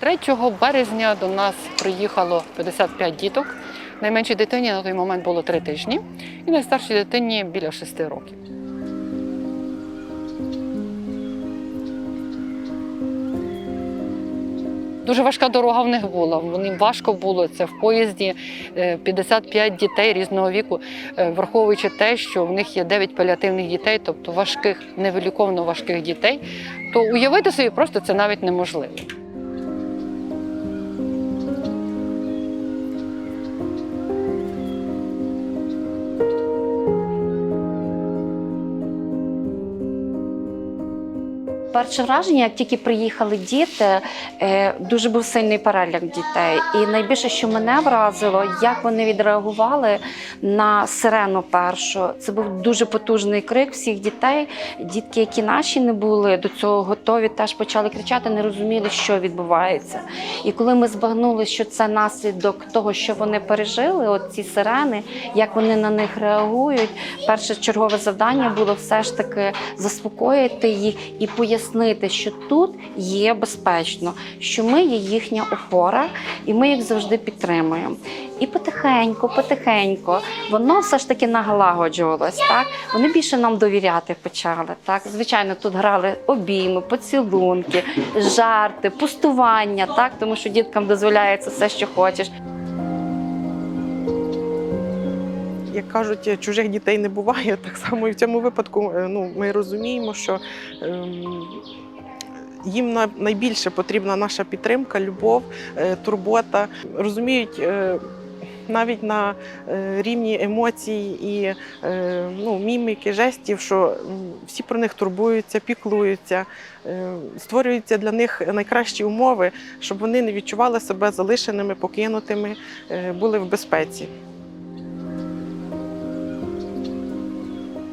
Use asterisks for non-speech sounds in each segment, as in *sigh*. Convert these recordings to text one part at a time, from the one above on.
3 березня до нас приїхало 55 діток. Найменшій дитині на той момент було 3 тижні, і найстаршій дитині біля 6 років. Дуже важка дорога в них була. Вони важко було це в поїзді. е, 55 дітей різного віку, е, враховуючи те, що в них є 9 паліативних дітей, тобто важких, невиліковно важких дітей, то уявити собі просто це навіть неможливо. Перше враження, як тільки приїхали діти, е, дуже був сильний переляк дітей. І найбільше, що мене вразило, як вони відреагували на сирену першу. Це був дуже потужний крик всіх дітей. Дітки, які наші не були до цього готові, теж почали кричати, не розуміли, що відбувається. І коли ми збагнули, що це наслідок того, що вони пережили, от ці сирени, як вони на них реагують, перше чергове завдання було все ж таки заспокоїти їх і пояснити, що тут є безпечно, що ми є їхня опора, і ми їх завжди підтримуємо. І потихеньку, потихеньку, воно все ж таки нагалагоджувалось. Так вони більше нам довіряти почали. Так, звичайно, тут грали обійми, поцілунки, жарти, пустування, так, тому що діткам дозволяється все, що хочеш. Як кажуть, чужих дітей не буває. *laughs* Так само і в цьому випадку е, ну, ми розуміємо, що ем, їм на- найбільше потрібна наша підтримка, любов, е, турбота. Розуміють. е, Навіть на е, рівні емоцій і е, ну, міміки, жестів, що всі про них турбуються, піклуються, е, створюються для них найкращі умови, щоб вони не відчували себе залишеними, покинутими, е, були в безпеці.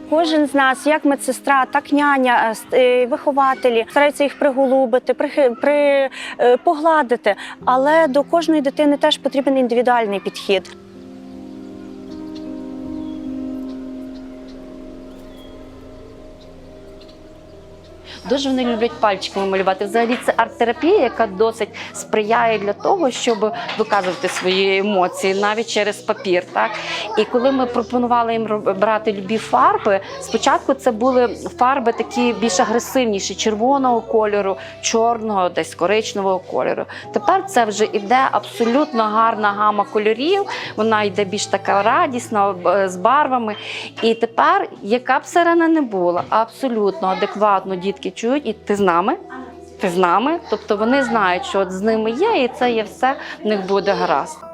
Кожен з нас, як медсестра, так няня, е, е, вихователі, стараються їх приголубити, при, при, е, погладити. Але до кожної дитини теж потрібен індивідуальний підхід. Дуже вони люблять пальчиками малювати. Взагалі це арт-терапія, яка досить сприяє для того, щоб виказувати свої емоції навіть через папір. Так і коли ми пропонували їм брати любі фарби, спочатку це були фарби такі більш агресивніші, червоного кольору, чорного, десь коричневого кольору. Тепер це вже іде абсолютно гарна гама кольорів. Вона йде більш така радісна е, з барвами. І тепер, яка б сирена не була, абсолютно адекватно дітки чують, і ти з нами. Ти з нами, тобто вони знають, що от з ними є, і це є все в них буде гаразд.